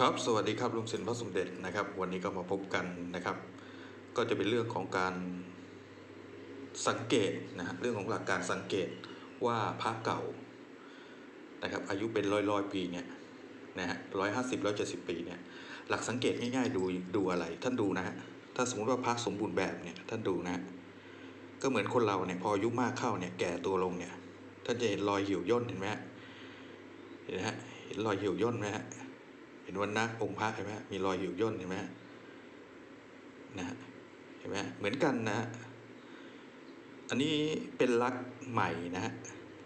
ครับสวัสดีครับลุงสินพระสมเด็จนะครับ วันนี้ก็มาพบกันนะครับ ก็จะเป็นเรื่องของการสังเกตนะฮะเรื่องของหลักการสังเกตว่าพระเก่านะครับ อายุเป็นร้อยร้อยปีเนี่ยนะฮะร้อยห้าสิบร้อยเจ็ดสิบปีเนี่ยหลักสังเกตง่ายๆดูดูอะไร ท่านดูนะฮะถ้าสมมติว่าพระสมบูรณ์แบบเนี่ยท่านดูนะก็เหมือนคนเราเนี่ยพออายุมากเข้าเนี่ยแก่ตัวลงเนี่ยท่านจะเห็นรอยเหี่ยวย่นเห็นไหมฮะเห็นไหมฮะเห็นรอยเหี่ยวย่นไหมฮะ เห็นวันนะองค์พระเห็นไหมมีรอยหยิวย่นเห็นไหมนะฮะเห็นไหมเหมือนกันนะฮะอันนี้เป็นลักษ์ใหม่นะฮะ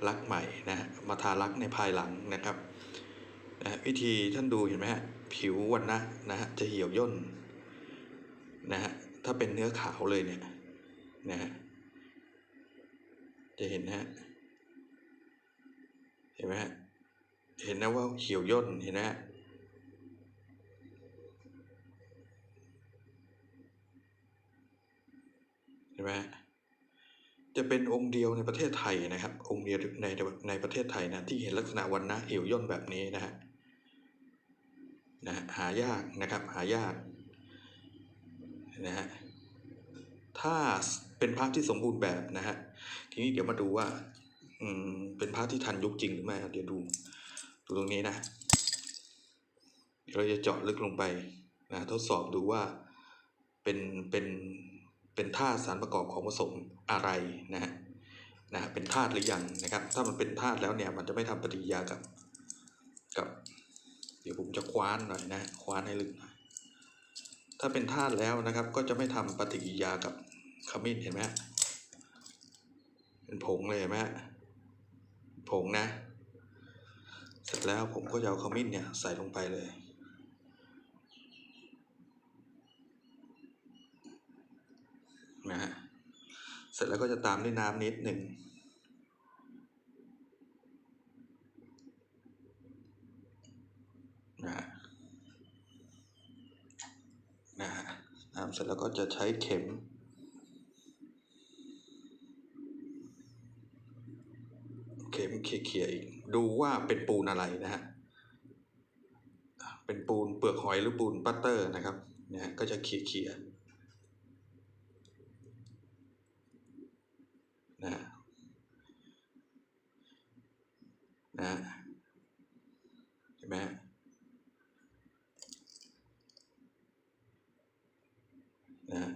ลักษ์ใหม่นะฮะมาทาลักษ์ในภายหลังนะครับนะวิธีท่านดูเห็นไหมฮะผิววันนะนะฮะจะเหี่ยวย่นนะฮะถ้าเป็นเนื้อขาวเลยเนี่ยนะฮะจะเห็นนะฮะเห็นไหมฮะเห็นนะว่าเหี่ยวย่นเห็นนะฮะ เห็นไหมฮะ จะเป็นองค์เดียวในประเทศไทยนะครับ องค์เดียวในในประเทศไทยนะที่เห็นลักษณะวันนะเหี่ยวย่นแบบนี้นะฮะนะฮะหายากนะครับหายากนะฮะถ้าเป็นพระที่สมบูรณ์แบบนะฮะทีนี้เดี๋ยวมาดูว่าอืมเป็นพระที่ทันยุคจริงหรือไม่เดี๋ยวดูดูตรงนี้นะเดี๋ยวเราจะเจาะลึกลงไปนะทดสอบดูว่าเป็นเป็น เป็นธาตุสารประกอบของผสมอะไรนะฮะนะฮะเป็นธาตุหรือยังนะครับ ถ้ามันเป็นธาตุแล้วเนี่ยมันจะไม่ทำปฏิกิริยากับกับ เดี๋ยวผมจะคว้านหน่อยนะคว้านให้ลึกหน่อยถ้าเป็นธาตุแล้วนะครับ ก็จะไม่ทำปฏิกิริยากับขมิ้นเห็นไหมเป็นผงเลยเห็นไหมฮะผงนะ เสร็จแล้วผมก็จะเอาขมิ้นเนี่ยใส่ลงไปเลย นะฮะ เส ร็จแล้วก็จะตามด้วยน้ำนิดหนึ่งนะฮะนะฮะน้ำเสร็จแล้วก็จะใช้เข็มเข็มเขี่ยๆอีกดูว่าเป็นปูนอะไรนะฮะเป็นปูนเปลือกหอยหรือปูนปัตเตอร์นะครับนะฮะก็จะเขี่ยๆ นะฮะนะเห็นไหมนะฮะ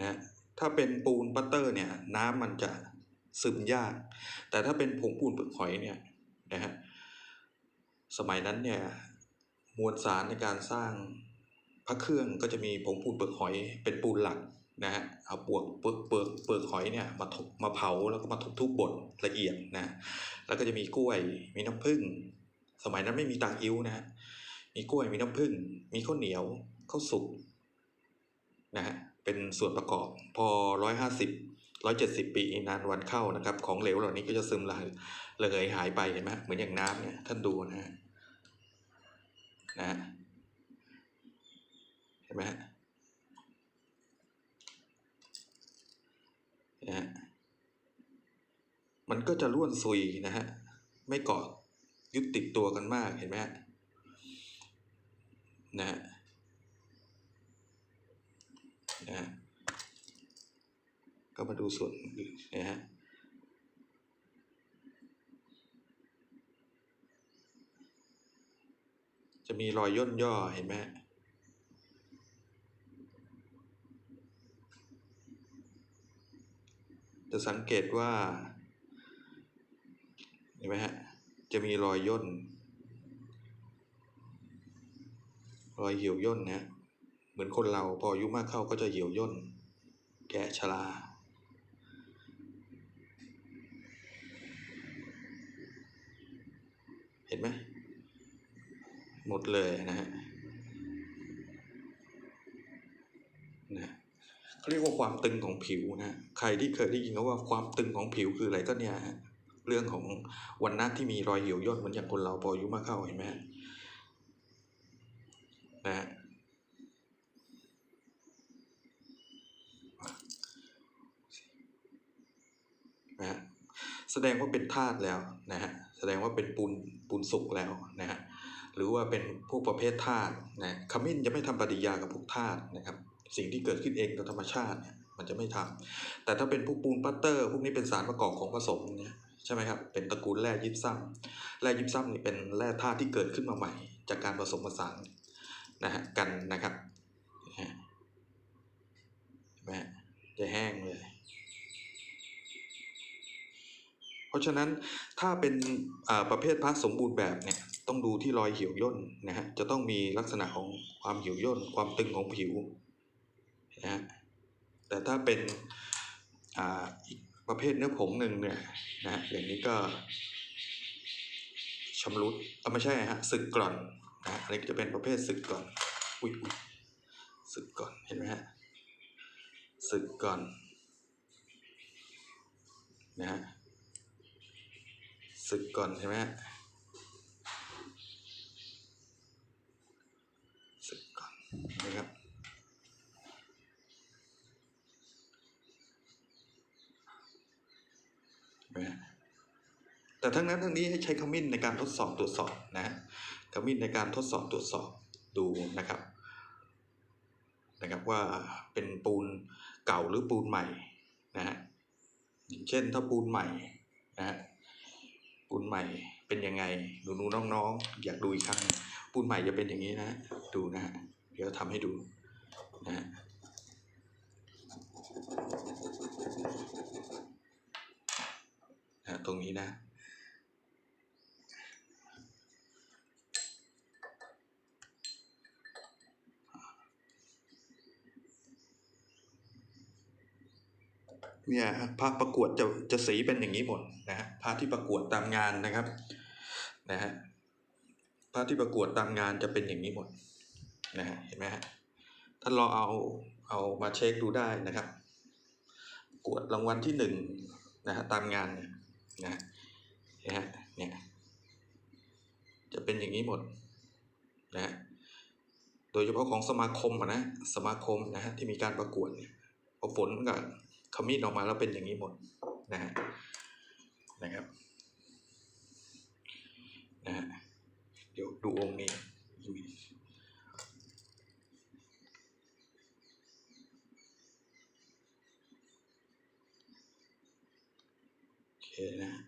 นะถ้าเป็นปูนปัตเตอร์เนี่ย น้ำมันจะซึมยาก แต่ถ้าเป็นผงปูนเปลือกหอยเนี่ยนะฮะสมัยนั้นเนี่ยมวลสารในการสร้างพระเครื่องก็จะมีผงปูนเปลือกหอยเป็นปูนหลัก นะฮะเอาปวกเปลือกเปลือกเปลือกหอยเนี่ยมาทุบมาเผาแล้วก็มาทุบทุบบดละเอียดนะแล้วก็จะมีกล้วยมีน้ำผึ้งสมัยนั้นไม่มีตาอิ้วนะฮะมีกล้วยมีน้ำผึ้งมีข้าวเหนียวข้าวสุกนะฮะเป็นส่วนประกอบพอร้อยห้าสิบร้อยเจ็ดสิบปีนานวันเข้านะครับ ของเหลวเหล่านี้ก็จะซึมละระเหยหายไปเห็นไหมเหมือนอย่างน้ำเนี่ยท่านดูนะฮะนะฮะเห็นไหมฮะ นะฮะมันก็จะร่วนซุยนะฮะไม่เกาะยึดติดตัวกันมากเห็นไหมฮะนะฮะนะฮะก็มาดูส่วนอื่นนะฮะจะมีรอยย่นย่อเห็นไหมฮะ จะสังเกตว่า เห็นไหมฮะ จะมีรอยย่น รอยเหี่ยวย่นนะ เหมือนคนเราพออายุมากเข้าก็จะเหี่ยวย่น แก่ชราเห็นไหมหมดเลยนะฮะนะ เขาเรียกว่า ความตึงของผิวนะใครที่เคยได้ยินคำว่าความตึงของผิวคืออะไรก็เนี่ยฮะเรื่องของวันนัดที่มีรอยเหี่ยวย่นเหมือนอย่างคนเราพออายุมากเข้าเห็นไหมนะนะแสดงว่าเป็นธาตุแล้วนะฮะแสดงว่าเป็นปูนปูนสุกแล้วนะฮะหรือว่าเป็นพวกประเภทธาตุนะขมิ้นจะไม่ทำปริยากับพวกธาตุนะครับ สิ่งที่เกิดขึ้นเองโดยธรรมชาติเนี่ยมันจะไม่ทำแต่ถ้าเป็นพวกปูนปัตเตอร์ พวกนี้เป็นสารประกอบของผสมเนี่ยใช่ไหมครับ เป็นตระกูลแร่ยิปซัมแร่ยิปซัมนี่เป็นแร่ธาตุที่เกิดขึ้นมาใหม่ จากการผสมผสานนะฮะกันนะครับนะฮะเห็นไหมฮะจะแห้งเลย เพราะฉะนั้นถ้าเป็นอ่าประเภทพระสมบูรณ์แบบเนี่ยต้องดูที่รอยเหี่ยวย่นนะฮะจะต้องมีลักษณะของความเหี่ยวย่น ความตึงของผิว นะฮะแต่ถ้าเป็นอ่าอีกประเภทเนื้อผงหนึ่งเนี่ยนะอย่างนี้ก็ชำรุดเออไม่ใช่ฮะสึกกร่อนนะฮะอันนี้ก็จะเป็นประเภทสึกกร่อนอุ้ยอุ้ยสึกก่อนเห็นไหมฮะสึกก่อนนะฮะศึกก่อนใช่ไหมฮะศึกก่อนนะครับเห็ นะแต่ทั้งนั้นทั้งนี้ให้ใช้ขมิ้นในการทดสอบตรวจสอบนะขมิ้นในการทดสอบตรวจสอบดูนะครับ นะครับว่าเป็นปูนเก่าหรือปูนใหม่นะฮะอย่างเช่นถ้าปูนใหม่นะฮะปูนใหม่เป็นยังไงหนูหนูน้องๆ อยากดูอีกครั้งหนึ่งปูนใหม่จะเป็นอย่างนี้นะดูนะฮะเดี๋ยวทำให้ดูนะฮะนะฮะ ตรงนี้นะ เนี่ยฮะพระประกวดจะจะสีเป็นอย่างนี้หมดนะฮะพระที่ประกวดตามงานนะครับนะฮะพระที่ประกวดตามงานจะเป็นอย่างนี้หมดนะฮะเห็นไหมฮะท่านลองเอาเอามาเช็คดูได้นะครับกวดรางวัลที่หนึ่งนะฮะตามงานเนี่ย นะฮะนะฮะเนี่ยจะเป็นอย่างนี้หมดนะฮะโดยเฉพาะของสมาคมนะสมาคมนะฮะที่มีการประกวดเนี่ยพอฝนกับขมิ้นออกมาแล้วเป็นอย่างนี้หมดนะฮะนะครับนะฮะเดี๋ยวดูองค์นี้โอเค นะฮะ